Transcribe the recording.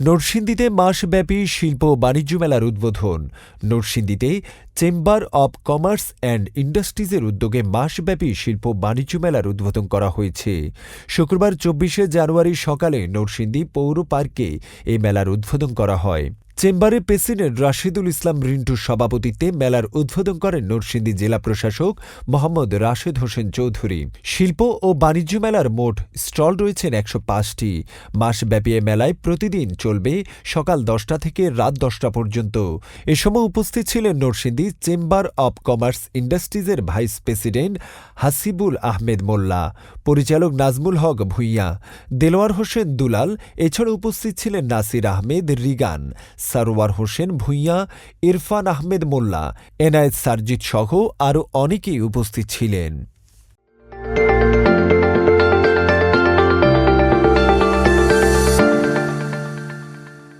নরসিংদীতে মাসব্যাপী শিল্প বাণিজ্য মেলার উদ্বোধন। নরসিংদীতে চেম্বার অব কমার্স অ্যান্ড ইন্ডাস্ট্রিজের উদ্যোগে মাসব্যাপী শিল্প বাণিজ্য মেলার উদ্বোধন করা হয়েছে। শুক্রবার চব্বিশে জানুয়ারি সকালে নরসিংদী পৌর পার্কে এই মেলার উদ্বোধন করা হয়। চেম্বারের প্রেসিডেন্ট রাশিদুল ইসলাম রিন্টুর সভাপতিত্বে মেলার উদ্বোধন করেন নরসিংদী জেলা প্রশাসক মোহাম্মদ রাশেদ হোসেন চৌধুরী। শিল্প ও বাণিজ্য মেলার মোট স্টল রয়েছেন একশো পাঁচটি। মাসব্যাপী এ মেলায় প্রতিদিন চলবে সকাল দশটা থেকে রাত দশটা পর্যন্ত। এ সময় উপস্থিত ছিলেন নরসিংদী চেম্বার অব কমার্স ইন্ডাস্ট্রিজের ভাইস প্রেসিডেন্ট হাসিবুল আহমেদ মোল্লা, পরিচালক নাজমুল হক ভুইয়া, দেলোয়ার হোসেন দুলাল এছাড়া উপস্থিত ছিলেন নাসির আহমেদ রিগান সারোয়ার হোসেন ভূঁইয়া ইরফান আহমেদ মোল্লা এনায়েত সারজিৎ সহ আরও অনেকেই উপস্থিত ছিলেন।